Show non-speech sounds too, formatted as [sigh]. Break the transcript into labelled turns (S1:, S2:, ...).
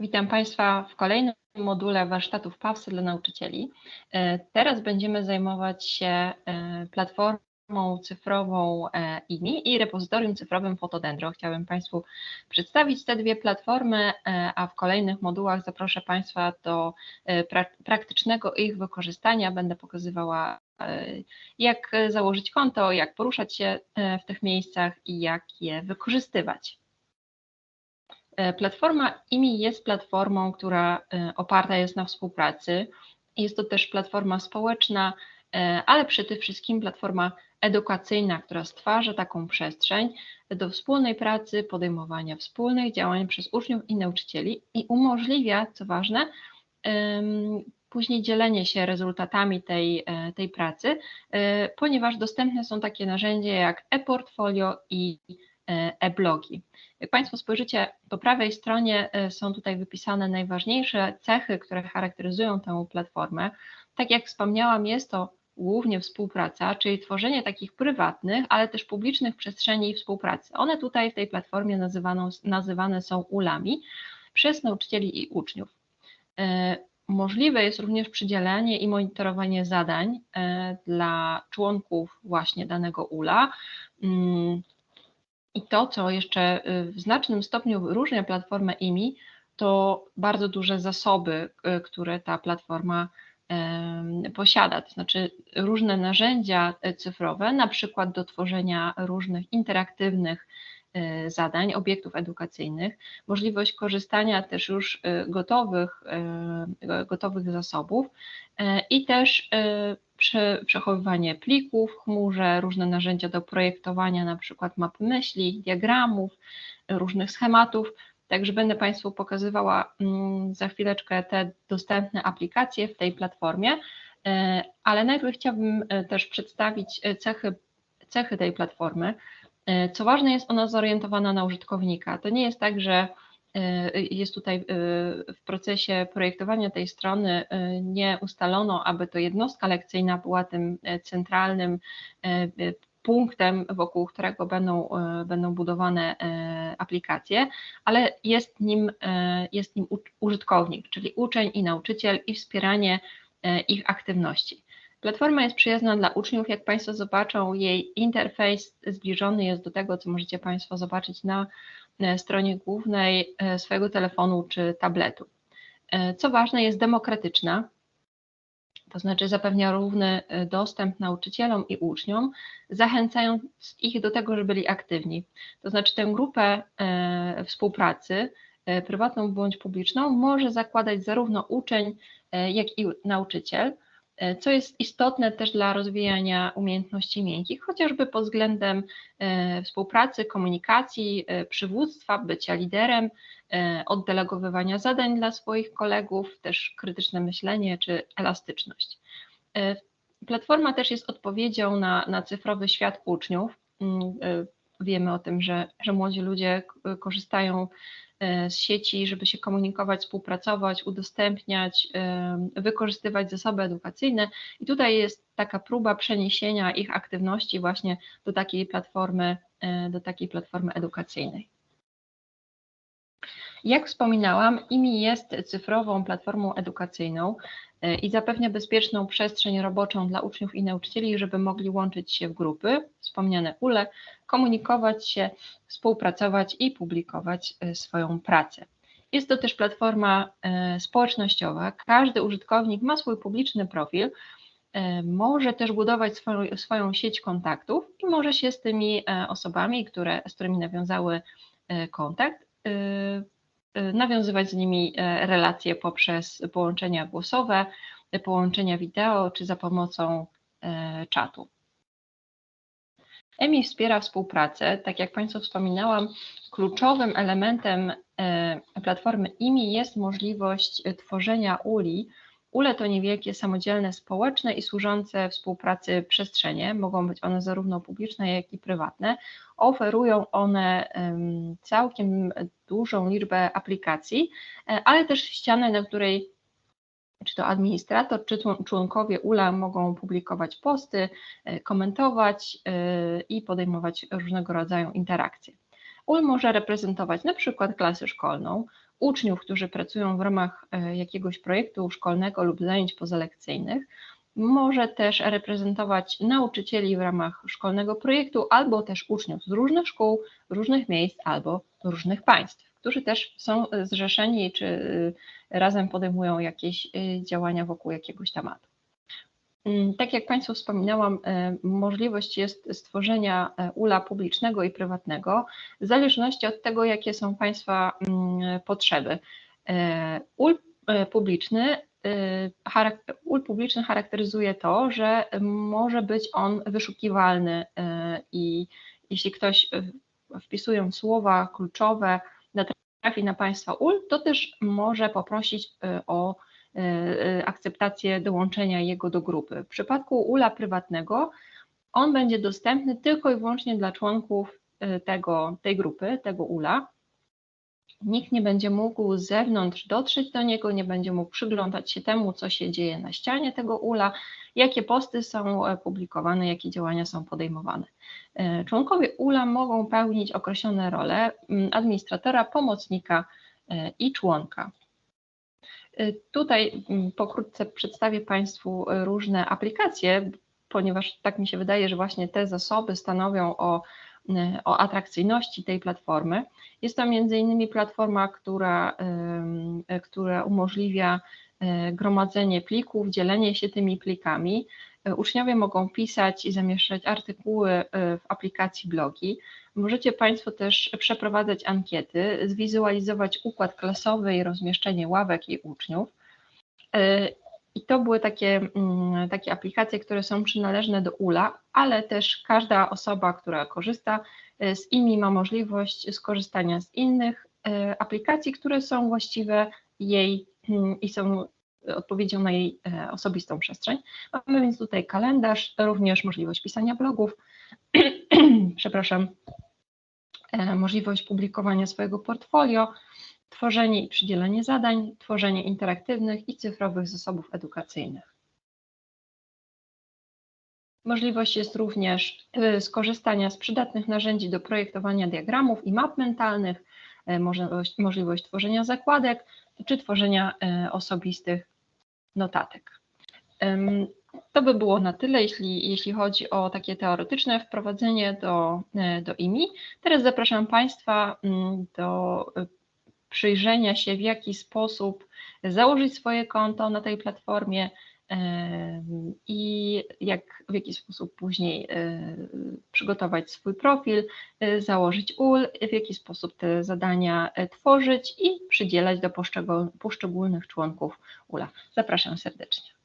S1: Witam Państwa w kolejnym module warsztatów PAWS dla nauczycieli. E, teraz będziemy zajmować się e, platformą cyfrową e, IMI i repozytorium cyfrowym Fotodendro. Chciałabym Państwu przedstawić te dwie platformy, a w kolejnych modułach zaproszę Państwa do praktycznego ich wykorzystania. Będę pokazywała jak założyć konto, jak poruszać się w tych miejscach i jak je wykorzystywać. E, platforma IMI jest platformą, która e, oparta jest na współpracy. Jest to też platforma społeczna, e, ale przede wszystkim platforma edukacyjna, która stwarza taką przestrzeń do wspólnej pracy, podejmowania wspólnych działań przez uczniów i nauczycieli i umożliwia, co ważne, później dzielenie się rezultatami tej, tej pracy, ponieważ dostępne są takie narzędzia jak e-portfolio i e-blogi. Jak Państwo spojrzycie, po prawej stronie e, są tutaj wypisane najważniejsze cechy, które charakteryzują tę platformę. Tak jak wspomniałam, jest to głównie współpraca, czyli tworzenie takich prywatnych, ale też publicznych przestrzeni współpracy. One tutaj w tej platformie nazywane są ulami przez nauczycieli i uczniów. E, możliwe jest również przydzielanie i monitorowanie zadań e, dla członków właśnie danego ula. I to, co jeszcze y, w znacznym stopniu wyróżnia platformę IMI, to bardzo duże zasoby, y, które ta platforma posiada, to znaczy różne narzędzia y, cyfrowe, na przykład do tworzenia różnych interaktywnych zadań, obiektów edukacyjnych, możliwość korzystania też już gotowych, gotowych zasobów i też przechowywanie plików w chmurze, różne narzędzia do projektowania, na przykład mapy myśli, diagramów, różnych schematów. Także będę Państwu pokazywała mm, za chwileczkę te dostępne aplikacje w tej platformie, e, ale najpierw chciałabym e, też przedstawić e, cechy, cechy tej platformy. Co ważne, jest ona zorientowana na użytkownika. To nie jest tak, że jest tutaj y, w procesie projektowania tej strony y, nie ustalono, aby to jednostka lekcyjna była tym centralnym punktem, wokół którego będą, będą budowane aplikacje, ale jest nim, jest nim użytkownik, czyli uczeń i nauczyciel i wspieranie ich aktywności. Platforma jest przyjazna dla uczniów, jak Państwo zobaczą, jej interfejs zbliżony jest do tego, co możecie Państwo zobaczyć na stronie głównej e, swojego telefonu czy tabletu. E, co ważne, jest demokratyczna, to znaczy zapewnia równy dostęp nauczycielom i uczniom, zachęcając ich do tego, żeby byli aktywni. To znaczy tę grupę współpracy, prywatną bądź publiczną, może zakładać zarówno uczeń, jak i nauczyciel E, co jest istotne też dla rozwijania umiejętności miękkich, chociażby pod względem e, współpracy, komunikacji, e, przywództwa, bycia liderem, oddelegowywania zadań dla swoich kolegów, też krytyczne myślenie czy elastyczność. Platforma też jest odpowiedzią na, na cyfrowy świat uczniów. Wiemy o tym, że, że młodzi ludzie korzystają E, z sieci, żeby się komunikować, współpracować, udostępniać, e, wykorzystywać zasoby edukacyjne. I tutaj jest taka próba przeniesienia ich aktywności właśnie do takiej platformy, e, do takiej platformy edukacyjnej. Jak wspominałam, IMI jest cyfrową platformą edukacyjną i zapewnia bezpieczną przestrzeń roboczą dla uczniów i nauczycieli, żeby mogli łączyć się w grupy, wspomniane ULE, komunikować się, współpracować i publikować e, swoją pracę. Jest to też platforma e, społecznościowa. Każdy użytkownik ma swój publiczny profil, e, może też budować swoją, swoją sieć kontaktów i może się z tymi osobami, które, z którymi nawiązały kontakt, nawiązywać z nimi relacje poprzez połączenia głosowe, połączenia wideo czy za pomocą czatu. EMI wspiera współpracę. Tak jak Państwu wspominałam, kluczowym elementem platformy IMI jest możliwość tworzenia uli. Ule to niewielkie, samodzielne, społeczne i służące współpracy przestrzenie. Mogą być one zarówno publiczne, jak i prywatne. Oferują one całkiem dużą liczbę aplikacji, e, ale też ścianę, na której czy to administrator, czy członkowie ULA mogą publikować posty, e, komentować e, i podejmować różnego rodzaju interakcje. UL może reprezentować na przykład klasę szkolną, uczniów, którzy pracują w ramach jakiegoś projektu szkolnego lub zajęć pozalekcyjnych, może też reprezentować nauczycieli w ramach szkolnego projektu, albo też uczniów z różnych szkół, różnych miejsc albo różnych państw, którzy też są zrzeszeni czy razem podejmują jakieś działania wokół jakiegoś tematu. Mm, tak jak Państwu wspominałam, e, możliwość jest stworzenia e, ULA publicznego i prywatnego w zależności od tego, jakie są Państwa mm, potrzeby. E, UL publiczny, UL publiczny charakteryzuje to, że może być on wyszukiwalny i jeśli ktoś wpisując słowa kluczowe trafi na Państwa UL, to też może poprosić o akceptację dołączenia jego do grupy. W przypadku ULA prywatnego on będzie dostępny tylko i wyłącznie dla członków e, tego, tej grupy, tego ULA. Nikt nie będzie mógł z zewnątrz dotrzeć do niego, nie będzie mógł przyglądać się temu, co się dzieje na ścianie tego ULA, jakie posty są publikowane, jakie działania są podejmowane. Członkowie ULA mogą pełnić określone role administratora, pomocnika i członka. Y, tutaj mm, pokrótce przedstawię Państwu y, różne aplikacje, ponieważ tak mi się wydaje, że właśnie te zasoby stanowią o, y, o atrakcyjności tej platformy. Jest to między innymi platforma, która, która umożliwia gromadzenie plików, dzielenie się tymi plikami. Uczniowie mogą pisać i zamieszczać artykuły w aplikacji blogi. Możecie Państwo też przeprowadzać ankiety, zwizualizować układ klasowy i rozmieszczenie ławek i uczniów. E, I to były takie, mm, takie aplikacje, które są przynależne do ULA, ale też każda osoba, która korzysta e, z IMI ma możliwość skorzystania z innych e, aplikacji, które są właściwe jej mm, i są odpowiedzią na jej osobistą przestrzeń. Mamy więc tutaj kalendarz, również możliwość pisania blogów, [clears throat] przepraszam, e, możliwość publikowania swojego portfolio, tworzenie i przydzielenie zadań, tworzenie interaktywnych i cyfrowych zasobów edukacyjnych. Możliwość jest również e, skorzystania z przydatnych narzędzi do projektowania diagramów i map mentalnych, e, możliwość, możliwość tworzenia zakładek czy tworzenia osobistych notatek. To by było na tyle, jeśli, jeśli chodzi o takie teoretyczne wprowadzenie do, e, do IMI. Teraz zapraszam Państwa mm, do e, przyjrzenia się, w jaki sposób założyć swoje konto na tej platformie i jak, w jaki sposób później e, przygotować swój profil, założyć UL, w jaki sposób te zadania tworzyć i przydzielać do poszczególnych członków ULA. Zapraszam serdecznie.